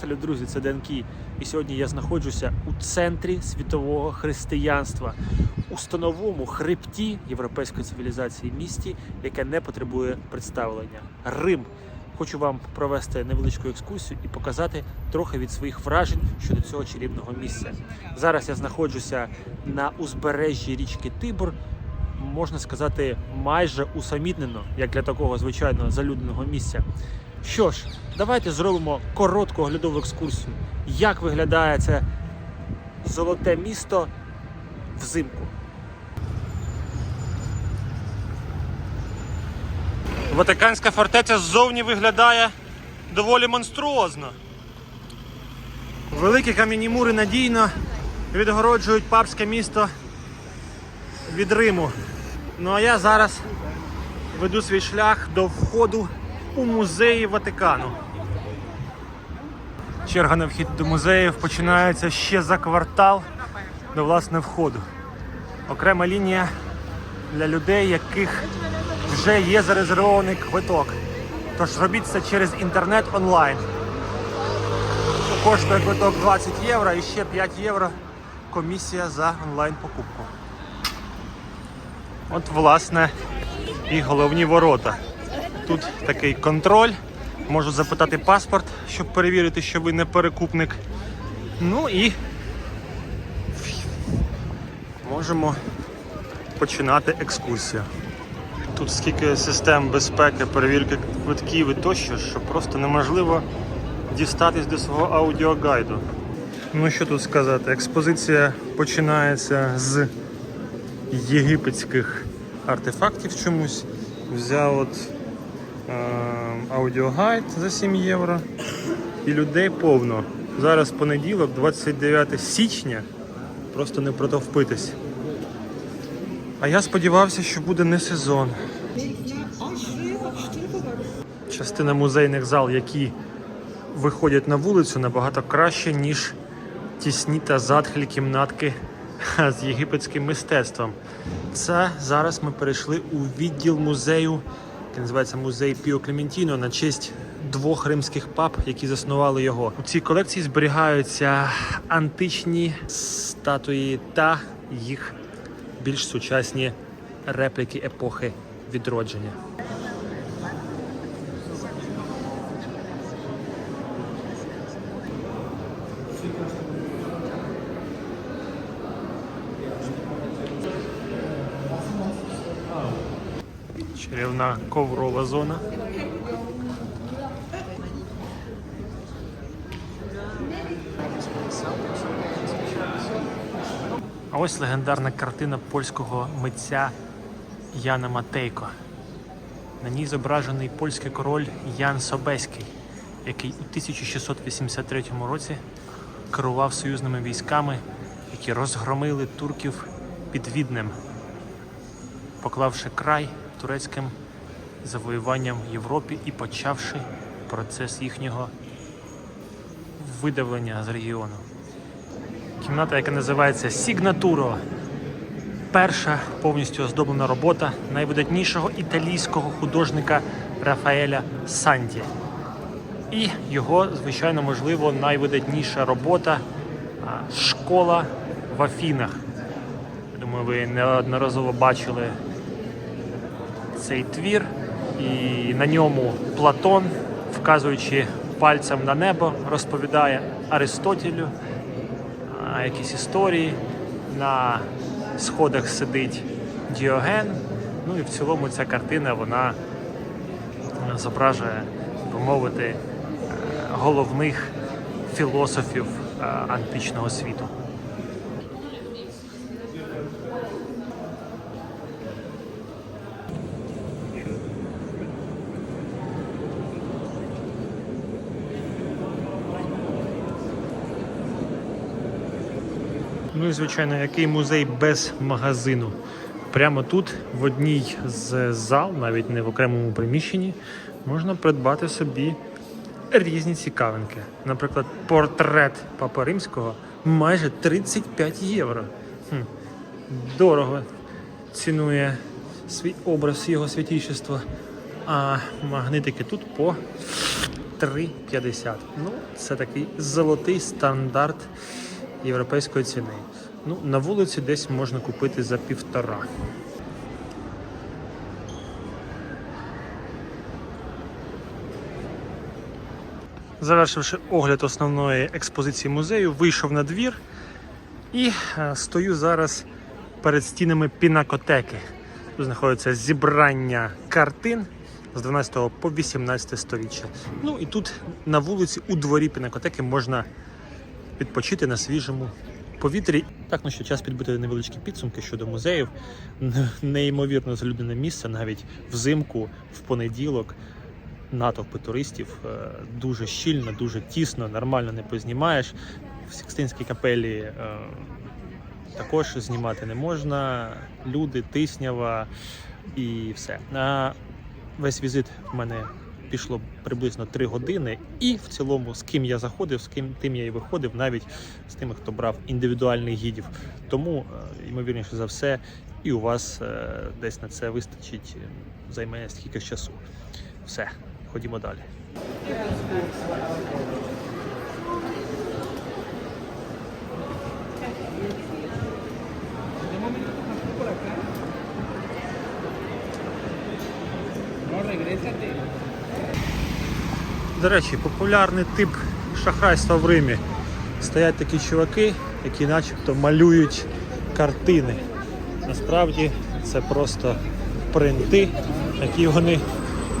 Салют, друзі, це Денкі. І сьогодні я знаходжуся у центрі світового християнства, у становому хребті європейської цивілізації місті, яке не потребує представлення. Рим. Хочу вам провести невеличку екскурсію і показати трохи від своїх вражень щодо цього чарівного місця. Зараз я знаходжуся на узбережжі річки Тибр, можна сказати, майже усамітнено, як для такого звичайного залюдненого місця. Що ж, давайте зробимо коротку оглядову екскурсію, як виглядає це золоте місто взимку. Ватиканська фортеця ззовні виглядає доволі монструозно. Великі кам'яні мури надійно відгороджують папське місто від Риму. Ну а я зараз веду свій шлях до входу у музеї Ватикану. Черга на вхід до музеїв починається ще за квартал до власне входу. Окрема лінія для людей, яких вже є зарезервований квиток. Тож робіть це через інтернет онлайн. Коштує квиток 20 євро і ще 5 євро комісія за онлайн покупку. От, власне, і головні ворота. Тут такий контроль. Можу запитати паспорт, щоб перевірити, що ви не перекупник. Ну і можемо починати екскурсію. Тут скільки систем безпеки, перевірки квитків і тощо, що просто неможливо дістатись до свого аудіогайду. Ну що тут сказати, експозиція починається з єгипетських артефактів чомусь. Взяв от аудіогайд за 7 євро. І людей повно. Зараз понеділок, 29 січня. Просто не протовпитись. А я сподівався, що буде не сезон. Частина музейних зал, які виходять на вулицю, набагато краще, ніж тісні та затхлі кімнатки з єгипетським мистецтвом. Це зараз ми перейшли у відділ музею, який називається музей Піо Клементіно на честь двох римських пап, які заснували його. У цій колекції зберігаються античні статуї та їх більш сучасні репліки епохи відродження. Чарівна коврова зона. А ось легендарна картина польського митця Яна Матейко. На ній зображений польський король Ян Собеський, який у 1683 році керував союзними військами, які розгромили турків під Віднем, поклавши край турецьким завоюванням в Європі і почавши процес їхнього видавлення з регіону. Кімната, яка називається Сігнатуро. Перша повністю оздоблена робота найвидатнішого італійського художника Рафаеля Санті. І його, звичайно, можливо, найвидатніша робота Школа в Афінах. Думаю, ви неодноразово бачили цей твір, і на ньому Платон, вказуючи пальцем на небо, розповідає Аристотелю якісь історії. На сходах сидить Діоген. Ну і в цілому ця картина вона зображує, так мовити, е, головних філософів е, античного світу. Ну і звичайно, який музей без магазину. Прямо тут, в одній з зал, навіть не в окремому приміщенні, можна придбати собі різні цікавинки. Наприклад, портрет Папи Римського майже 35 євро. Хм. Дорого цінує свій образ його святійшества. А магнитики тут по 3,50. Ну, це такий золотий стандарт європейської ціни. Ну, на вулиці десь можна купити за півтора. Завершивши огляд основної експозиції музею, вийшов на двір і е, стою зараз перед стінами пінакотеки. Тут знаходиться зібрання картин з 12 по 18 сторіччя. Ну і тут на вулиці у дворі пінакотеки можна відпочити на свіжому повітрі. Так, ну що час підбити невеличкі підсумки щодо музеїв. Неймовірно залюднене місце навіть взимку, в понеділок. Натовпи туристів е, дуже щільно, дуже тісно, нормально не познімаєш. В Сікстинській капелі е, також знімати не можна. Люди, тиснява і все. На весь візит в мене пішло приблизно 3 години, і в цілому, з ким я заходив, з ким тим я і виходив, навіть з тими, хто брав індивідуальних гідів. Тому, е, ймовірніше за все, і у вас е, десь на це вистачить, Займає займе стільки часу. Все, ходімо далі. До речі, популярний тип шахрайства в Римі. Стоять такі чуваки, які начебто малюють картини. Насправді це просто принти, які вони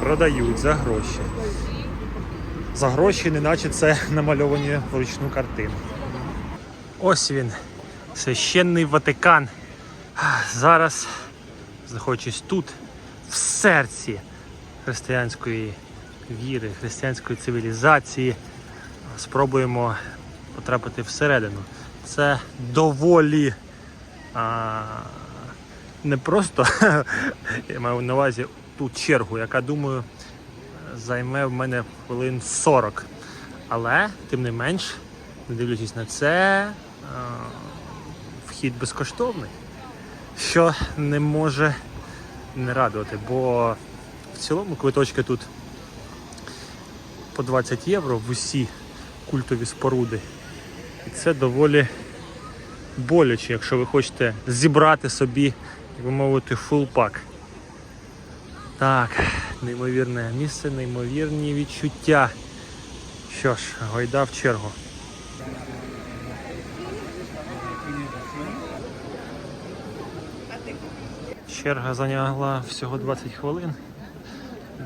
продають за гроші. За гроші, неначе це намальовані вручну картини. Ось він, священний Ватикан. Зараз, знаходячись тут, в серці християнської віри, християнської цивілізації, спробуємо потрапити всередину. Це доволі а, не просто, я маю на увазі ту чергу, яка, думаю, займе в мене хвилин 40. Але, тим не менш, не дивлячись на це, а, вхід безкоштовний, що не може не радувати, бо в цілому квиточки тут по 20 євро в усі культові споруди. І це доволі боляче, якщо ви хочете зібрати собі, як би мовити, фул пак. Так, неймовірне місце, неймовірні відчуття. Що ж, гойда в чергу. Черга зайняла всього 20 хвилин.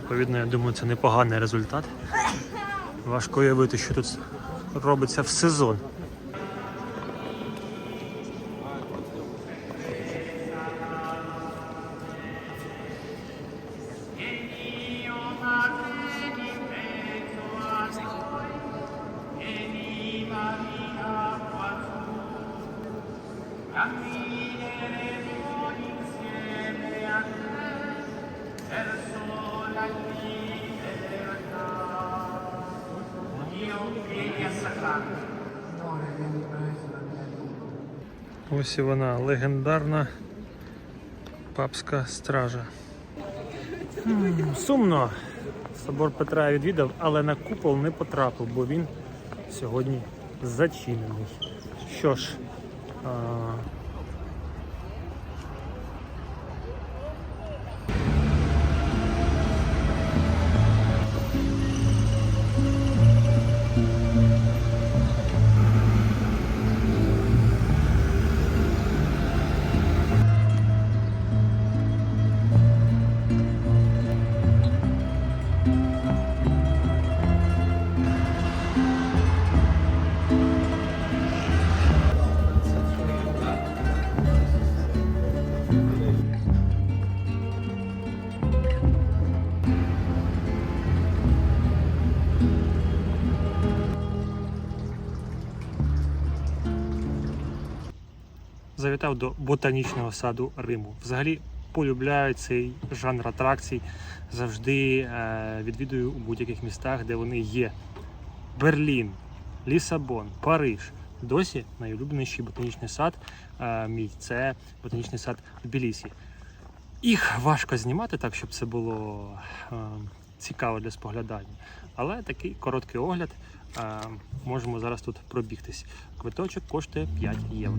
Відповідно, я думаю, це непоганий результат. Важко уявити, що тут робиться в сезон. Ось легендарна папська стража. М, Сумно. Собор Петра я відвідав, але на купол не потрапив, бо він сьогодні зачинений. Що ж, а, завітав до ботанічного саду Риму. Взагалі полюбляю цей жанр атракцій. Завжди е, відвідую у будь-яких містах, де вони є. Берлін, Лісабон, Париж. Досі найулюбленіший ботанічний сад е, мій це ботанічний сад в Білісі. Їх важко знімати так, щоб це було е, цікаво для споглядання. Але такий короткий огляд. е, Можемо зараз тут пробігтись. Квиточок коштує 5 євро.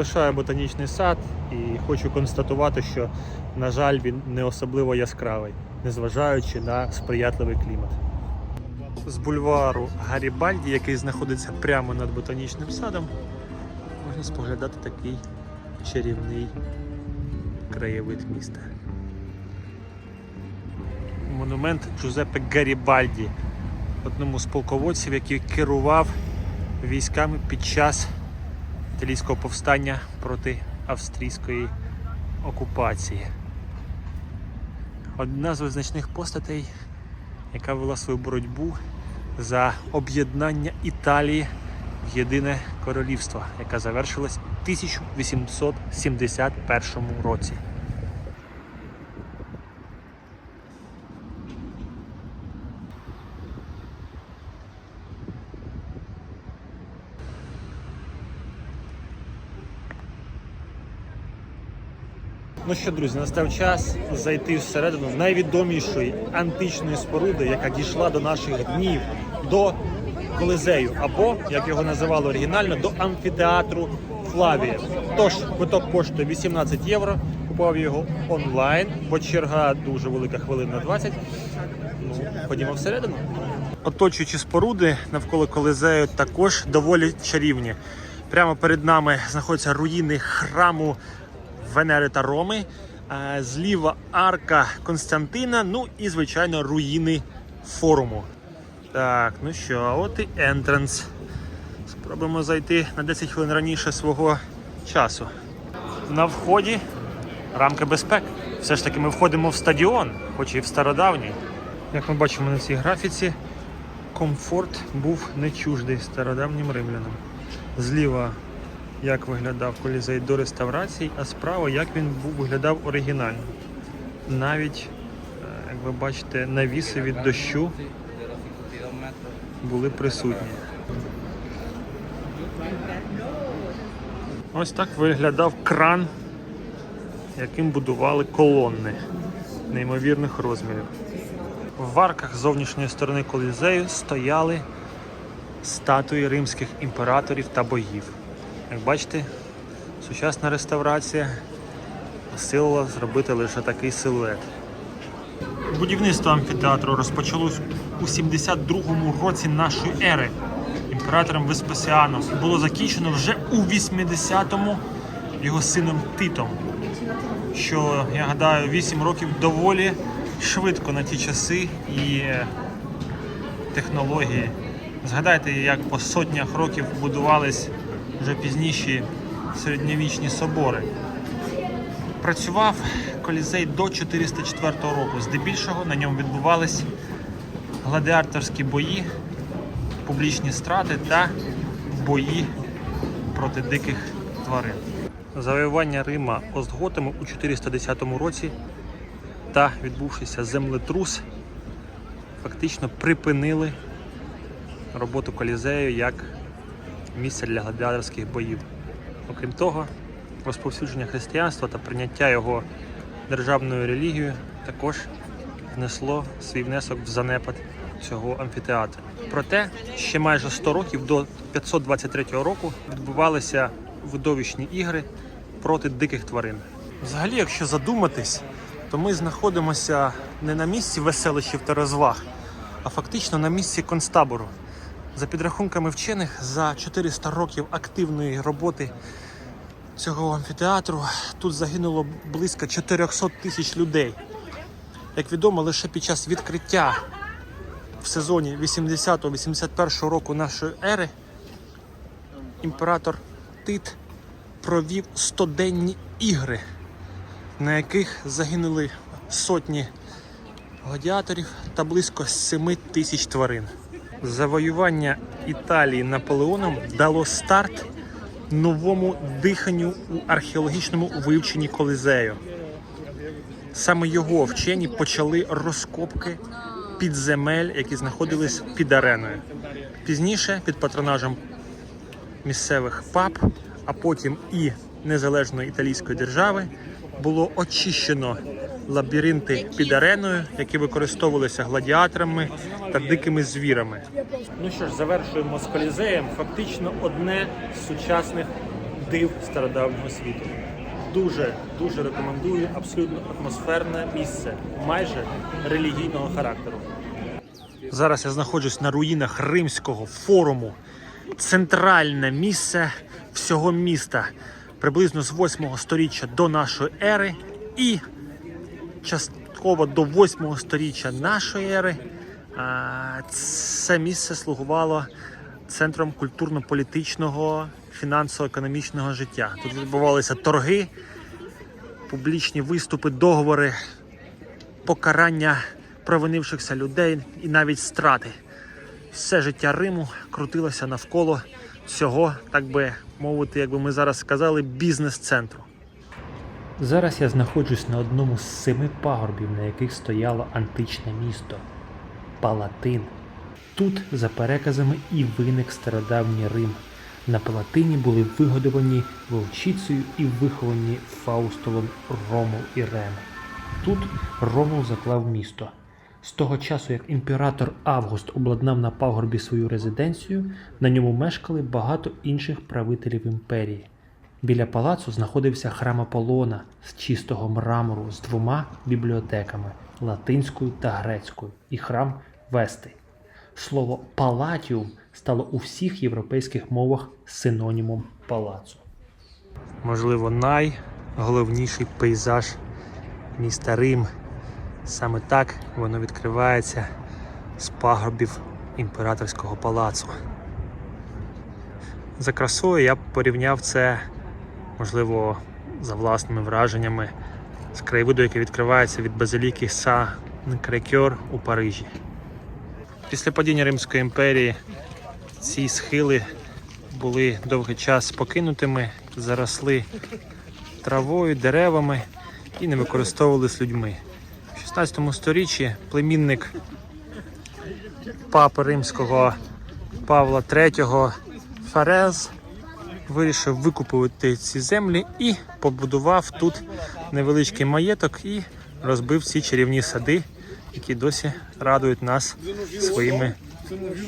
Полишаю ботанічний сад і хочу констатувати, що, на жаль, він не особливо яскравий, незважаючи на сприятливий клімат. З бульвару Гарібальді, який знаходиться прямо над ботанічним садом, можна споглядати такий чарівний краєвид міста. Монумент Джузеппе Гарібальді, одному з полководців, який керував військами під час італійського повстання проти австрійської окупації. Одна з визначних постатей, яка вела свою боротьбу за об'єднання Італії в єдине королівство, яка завершилась у 1871 році. Ну що, друзі, настав час зайти всередину найвідомішої античної споруди, яка дійшла до наших днів, до Колизею, або, як його називали оригінально, до амфітеатру Флавія. Тож, квиток коштує 18 євро. Купував його онлайн, бо черга дуже велика хвилин на 20. Ну, ходімо всередину. Оточуючі споруди навколо Колизею також доволі чарівні. Прямо перед нами знаходяться руїни храму Венери та Роми, е, зліва арка Константина, ну і, звичайно, руїни форуму. Так, ну що, от і ентранс. Спробуємо зайти на 10 хвилин раніше свого часу. На вході рамки безпеки. Все ж таки ми входимо в стадіон, хоч і в стародавній. Як ми бачимо на цій графіці, комфорт був не чуждий стародавнім римлянам. Зліва як виглядав колізей до реставрації, а справа як він був виглядав оригінально. Навіть, е, як ви бачите, навіси від дощу були присутні. Ось так виглядав кран, яким будували колонни неймовірних розмірів. В арках зовнішньої сторони колізею стояли статуї римських імператорів та богів. Як бачите, сучасна реставрація силила зробити лише такий силует. Будівництво амфітеатру розпочалось у 72-му році нашої ери імператором Веспасіаном було закінчено вже у 80-му його сином Титом. Що, я гадаю, 8 років доволі швидко на ті часи і е, технології. Згадайте, як по сотнях років будувались вже пізніші середньовічні собори. Працював колізей до 404 року. Здебільшого на ньому відбувались гладіаторські бої, публічні страти та бої проти диких тварин. Завоювання Рима Остготами у 410 році та відбувшися землетрус фактично припинили роботу колізею як місця для гладіаторських боїв. Окрім того, розповсюдження християнства та прийняття його державною релігією також внесло свій внесок в занепад цього амфітеатру. Проте ще майже 100 років до 523 року відбувалися видовищні ігри проти диких тварин. Взагалі, якщо задуматись, то ми знаходимося не на місці веселищів та розваг, а фактично на місці концтабору. За підрахунками вчених, за 400 років активної роботи цього амфітеатру тут загинуло близько 400 тисяч людей. Як відомо, лише під час відкриття в сезоні 80-81 року нашої ери імператор Тит провів 100-денні ігри, на яких загинули сотні гладіаторів та близько 7 тисяч тварин. Завоювання Італії Наполеоном дало старт новому диханню у археологічному вивченні Колизею. Саме його вчені почали розкопки підземель, які знаходились під ареною. Пізніше під патронажем місцевих пап, а потім і незалежної італійської держави було очищено лабіринти під ареною, які використовувалися гладіаторами та дикими звірами. Ну що ж, завершуємо з колізеєм. Фактично одне з сучасних див стародавнього світу. Дуже дуже рекомендую абсолютно атмосферне місце, майже релігійного характеру. Зараз я знаходжусь на руїнах Римського форуму. Центральне місце всього міста, приблизно з 8 століття до нашої ери і частково до 8 століття нашої ери. Це місце слугувало центром культурно-політичного, фінансово-економічного життя. Тут відбувалися торги, публічні виступи, договори, покарання провинившихся людей і навіть страти. Все життя Риму крутилося навколо цього, так би мовити, як би ми зараз сказали, бізнес-центру. Зараз я знаходжусь на одному з семи пагорбів, на яких стояло античне місто Палатин. Тут, за переказами, і виник стародавній Рим. На Палатині були вигодовані вовчицею і виховані Фаустовим Ромул і Рем. Тут Ромул заклав місто. З того часу, як імператор Август обладнав на пагорбі свою резиденцію, на ньому мешкали багато інших правителів імперії. Біля палацу знаходився храм Аполлона з чистого мрамору з двома бібліотеками латинською та грецькою, і храм Вести. Слово палатіум стало у всіх європейських мовах синонімом палацу. Можливо, найголовніший пейзаж міста Рим. Саме так воно відкривається з пагорбів імператорського палацу. За красою я б порівняв це, можливо, за власними враженнями з краєвиду, який відкривається від базиліки Са Крекьор у Парижі. Після падіння Римської імперії ці схили були довгий час покинутими, заросли травою, деревами і не використовувались людьми. В 16 сторіччі племінник папи римського Павла III Фарез вирішив викупувати ці землі і побудував тут невеличкий маєток і розбив ці чарівні сади, які досі радують нас своїми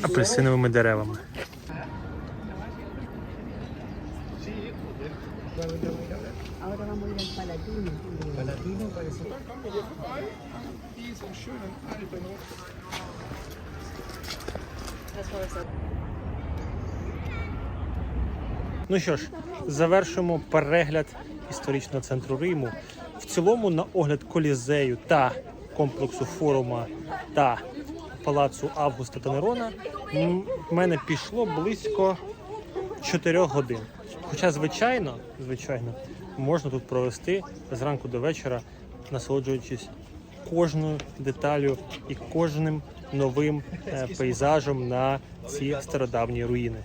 апельсиновими деревами. Ahora vamos a Ну що ж, завершимо перегляд історичного центру Риму. В цілому, на огляд колізею та комплексу форума та палацу Августа та Нерона в мене пішло близько 4 годин. Хоча, звичайно, звичайно, можна тут провести зранку до вечора, насолоджуючись кожною деталю і кожним новим е, пейзажем на ці стародавні руїни.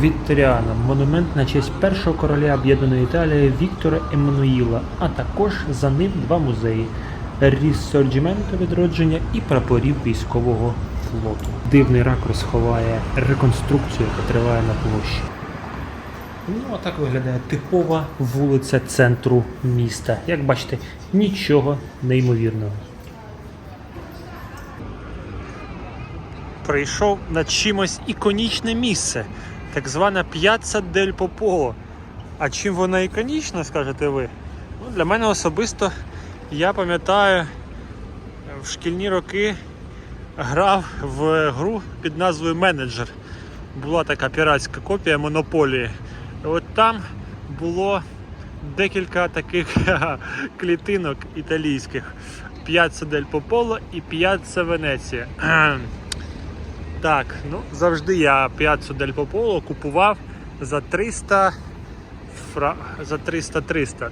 Вікторіана монумент на честь першого короля об'єднаної Італії Віктора Еммануїла, а також за ним два музеї Рісорджіменто відродження і прапорів військового флоту. Дивний ракурс ховає реконструкцію, яка триває на площі. Ну, а так виглядає типова вулиця центру міста. Як бачите, нічого неймовірного. прийшов на чимось іконічне місце, так звана П'яцца дель Пополо. А чим вона іконічна, скажете ви? Ну, для мене особисто я пам'ятаю в шкільні роки грав в гру під назвою Менеджер. Була така піратська копія монополії. От там було декілька таких клітинок італійських. П'яцца дель Пополо і П'яцца Венеція. Так, ну завжди я П'яцу Дель Пополо купував за 300 цифра за 300-300.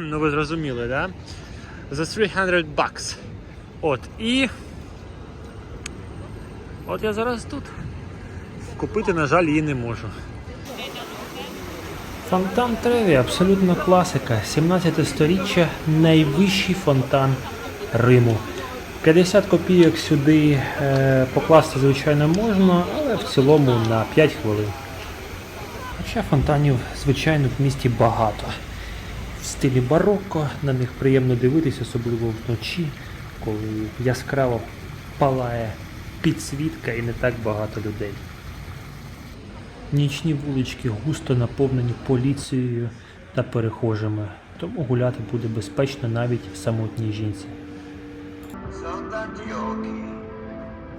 ну ви зрозуміли, да? За 300 бакс. От. І. От я зараз тут. Купити, на жаль, її не можу. Фонтан Треві абсолютно класика. 17 сторіччя найвищий фонтан Риму. 50 копійок сюди е, покласти, звичайно, можна, але в цілому на 5 хвилин. Хоча фонтанів, звичайно, в місті багато. В стилі барокко, на них приємно дивитись, особливо вночі, коли яскраво палає підсвітка і не так багато людей. Нічні вулички густо наповнені поліцією та перехожими, тому гуляти буде безпечно навіть самотній жінці. Sono tanti occhi,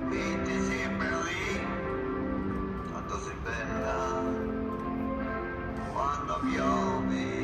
vinti sempre lì, quanto sei bella, quando piove,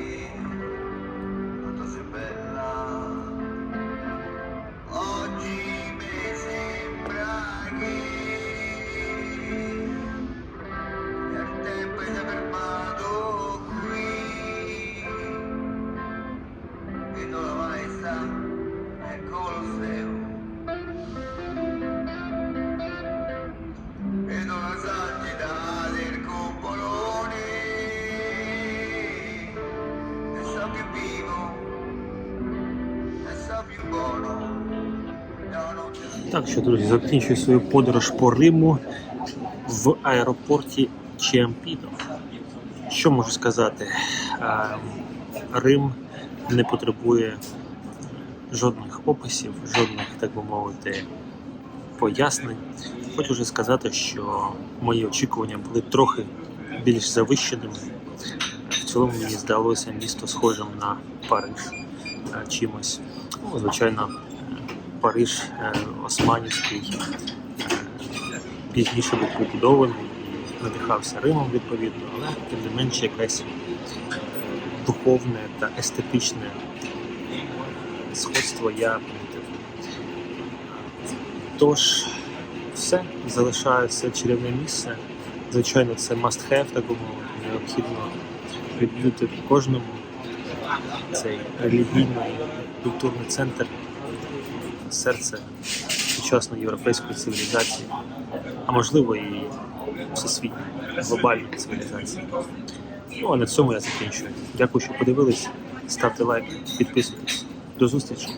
Так що, друзі, закінчую свою подорож по Риму в аеропорті Чемпіно. Що можу сказати? Рим не потребує жодних описів, жодних, так би мовити, пояснень. Хочу вже сказати, що мої очікування були трохи більш завищеними. В цілому мені здалося місто схожим на Париж чимось. Ну, звичайно, Париж е, Османівський е, пізніше був побудований і надихався Римом відповідно, але тим не менше якесь духовне та естетичне сходство я помітив. Тож, все, залишається чарівне місце. Звичайно, це must have, так необхідно відвідати кожному цей релігійний культурний центр серце сучасної європейської цивілізації, а можливо і всесвітньої глобальної цивілізації. Ну а на цьому я закінчую. Дякую, що подивились. Ставте лайк, підписуйтесь. До зустрічі!